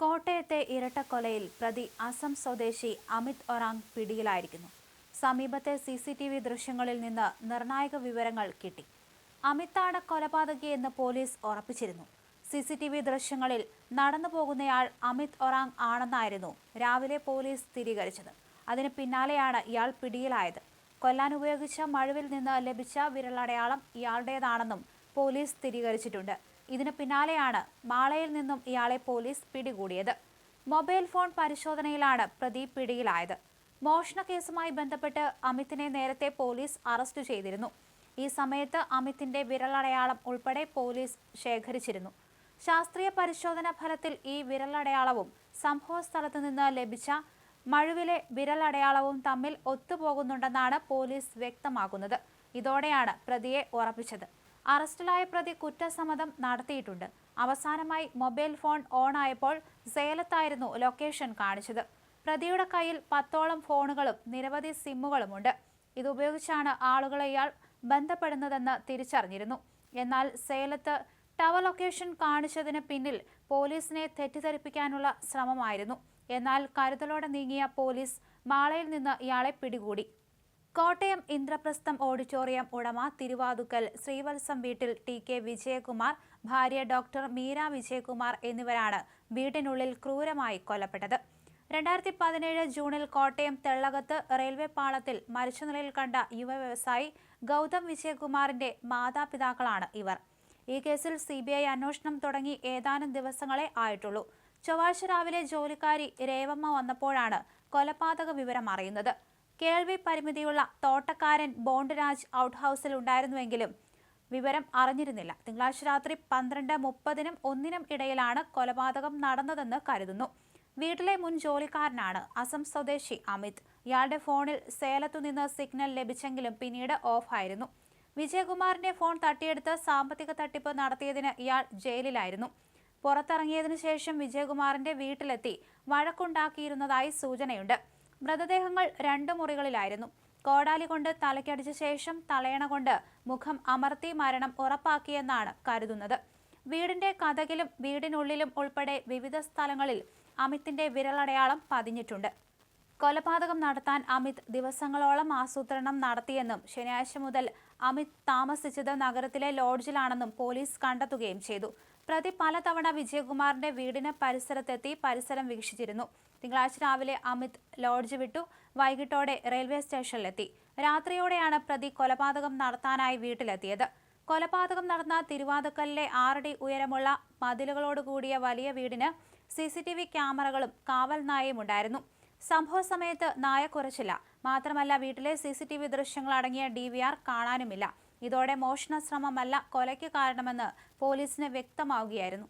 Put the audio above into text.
കോട്ടയത്തെ ഇരട്ടക്കൊലയിൽ പ്രതി അസം സ്വദേശി അമിത് ഒറാങ് പിടിയിലായിരിക്കുന്നു. സമീപത്തെ സി സി ടി വി ദൃശ്യങ്ങളിൽ നിന്ന് നിർണായക വിവരങ്ങൾ കിട്ടി. അമിതാണ് കൊലപാതകിയെന്ന് പോലീസ് ഉറപ്പിച്ചിരുന്നു. സി സി ടി വി ദൃശ്യങ്ങളിൽ നടന്നു പോകുന്നയാൾ അമിത് ഒറാങ് ആണെന്നായിരുന്നു രാവിലെ പോലീസ് സ്ഥിരീകരിച്ചത്. അതിന് പിന്നാലെയാണ് ഇയാൾ പിടിയിലായത്. കൊല്ലാൻ ഉപയോഗിച്ച മഴുവിൽ നിന്ന് ലഭിച്ച വിരലടയാളം ഇയാളുടേതാണെന്നും പോലീസ് സ്ഥിരീകരിച്ചിട്ടുണ്ട്. ഇതിന് പിന്നാലെയാണ് മാളയിൽ നിന്നും ഇയാളെ പോലീസ് പിടികൂടിയത്. മൊബൈൽ ഫോൺ പരിശോധനയിലാണ് പ്രതി പിടിയിലായത്. മോഷണ കേസുമായി ബന്ധപ്പെട്ട് അമിതിനെ നേരത്തെ പോലീസ് അറസ്റ്റ് ചെയ്തിരുന്നു. ഈ സമയത്ത് അമിതിന്റെ വിരലടയാളം ഉൾപ്പെടെ പോലീസ് ശേഖരിച്ചിരുന്നു. ശാസ്ത്രീയ പരിശോധന ഫലത്തിൽ ഈ വിരലടയാളവും സംഭവ സ്ഥലത്ത് നിന്ന് ലഭിച്ച മഴുവിലെ വിരലടയാളവും തമ്മിൽ ഒത്തുപോകുന്നുണ്ടെന്നാണ് പോലീസ് വ്യക്തമാക്കുന്നത്. ഇതോടെയാണ് പ്രതിയെ ഉറപ്പിച്ചത്. അറസ്റ്റിലായ പ്രതി കുറ്റസമ്മതം നടത്തിയിട്ടുണ്ട്. അവസാനമായി മൊബൈൽ ഫോൺ ഓണായപ്പോൾ സേലത്തായിരുന്നു ലൊക്കേഷൻ കാണിച്ചത്. പ്രതിയുടെ കയ്യിൽ പത്തോളം ഫോണുകളും നിരവധി സിമ്മുകളുമുണ്ട്. ഇതുപയോഗിച്ചാണ് ആളുകളെ ഇയാൾ ബന്ധപ്പെടുന്നതെന്ന് തിരിച്ചറിഞ്ഞിരുന്നു. എന്നാൽ സേലത്ത് ടവർ ലൊക്കേഷൻ കാണിച്ചതിന് പിന്നിൽ പോലീസിനെ തെറ്റിദ്ധരിപ്പിക്കാനുള്ള ശ്രമമായിരുന്നു. എന്നാൽ കരുതലോടെ നീങ്ങിയ പോലീസ് മാളയിൽ നിന്ന് ഇയാളെ പിടികൂടി. കോട്ടയം ഇന്ദ്രപ്രസ്ഥം ഓഡിറ്റോറിയം ഉടമ തിരുവാതുക്കൽ ശ്രീവത്സം വീട്ടിൽ ടി കെ വിജയകുമാർ ഭാര്യ ഡോക്ടർ മീര വിജയകുമാർ എന്നിവരാണ് വീടിനുള്ളിൽ ക്രൂരമായി കൊല്ലപ്പെട്ടത്. രണ്ടായിരത്തി പതിനേഴ് ജൂണിൽ കോട്ടയം തെള്ളകത്ത് റെയിൽവേ പാളത്തിൽ മരിച്ച നിലയിൽ കണ്ട യുവ വ്യവസായി ഗൗതം വിജയകുമാറിന്റെ മാതാപിതാക്കളാണ് ഇവർ. ഈ കേസിൽ സി അന്വേഷണം തുടങ്ങി ഏതാനും ദിവസങ്ങളെ ആയിട്ടുള്ളൂ. ചൊവ്വാഴ്ച രാവിലെ ജോലിക്കാരി രേവമ്മ വന്നപ്പോഴാണ് കൊലപാതക വിവരം അറിയുന്നത്. കേൾവി പരിമിതിയുള്ള തോട്ടക്കാരൻ ബോണ്ടരാജ് ഔട്ട് ഹൗസിൽ ഉണ്ടായിരുന്നുവെങ്കിലും വിവരം അറിഞ്ഞിരുന്നില്ല. തിങ്കളാഴ്ച രാത്രി പന്ത്രണ്ട് മുപ്പതിനും ഒന്നിനും ഇടയിലാണ് കൊലപാതകം നടന്നതെന്ന് കരുതുന്നു. വീട്ടിലെ മുൻ ജോലിക്കാരനാണ് അസം സ്വദേശി അമിത്. ഇയാളുടെ ഫോണിൽ സേലത്തുനിന്ന് സിഗ്നൽ ലഭിച്ചെങ്കിലും പിന്നീട് ഓഫായിരുന്നു. വിജയകുമാറിന്റെ ഫോൺ തട്ടിയെടുത്ത് സാമ്പത്തിക തട്ടിപ്പ് നടത്തിയതിന് ഇയാൾ ജയിലിലായിരുന്നു. പുറത്തിറങ്ങിയതിനു ശേഷം വിജയകുമാറിന്റെ വീട്ടിലെത്തി വഴക്കുണ്ടാക്കിയിരുന്നതായി സൂചനയുണ്ട്. മൃതദേഹങ്ങൾ രണ്ട് മുറികളിലായിരുന്നു. കോടാലി കൊണ്ട് തലയ്ക്കടിച്ച ശേഷം തലയണ കൊണ്ട് മുഖം അമർത്തി മരണം ഉറപ്പാക്കിയെന്നാണ് കരുതുന്നത്. വീടിന്റെ കഥകിലും വീടിനുള്ളിലും ഉൾപ്പെടെ വിവിധ സ്ഥലങ്ങളിൽ അമിത്തിന്റെ വിരലടയാളം പതിഞ്ഞിട്ടുണ്ട്. കൊലപാതകം നടത്താൻ അമിത് ദിവസങ്ങളോളം ആസൂത്രണം നടത്തിയെന്നും ശനിയാഴ്ച മുതൽ അമിത് താമസിച്ചത് നഗരത്തിലെ ലോഡ്ജിലാണെന്നും പോലീസ് കണ്ടെത്തുകയും ചെയ്തു. പ്രതി പലതവണ വിജയകുമാറിന്റെ വീടിന് പരിസരത്തെത്തി പരിസരം വീക്ഷിച്ചിരുന്നു. തിങ്കളാഴ്ച രാവിലെ അമിത് ലോഡ്ജ് വിട്ടു വൈകിട്ടോടെ റെയിൽവേ സ്റ്റേഷനിലെത്തി. രാത്രിയോടെയാണ് പ്രതി കൊലപാതകം നടത്താനായി വീട്ടിലെത്തിയത്. കൊലപാതകം നടന്ന തിരുവാതുക്കലിലെ ആറടി ഉയരമുള്ള മതിലുകളോടുകൂടിയ വലിയ വീടിന് സി സി ടി വി ക്യാമറകളും കാവൽ നായയും ഉണ്ടായിരുന്നു. സംഭവ സമയത്ത് നായ കുറച്ചില്ല മാത്രമല്ല വീട്ടിലെ സി സി ടി വി ദൃശ്യങ്ങൾ അടങ്ങിയ ഡി വി ആർ കാണാനുമില്ല. ഇതോടെ മോഷണ ശ്രമമല്ല കൊലയ്ക്ക് കാരണമെന്ന് പോലീസിന് വ്യക്തമാവുകയായിരുന്നു.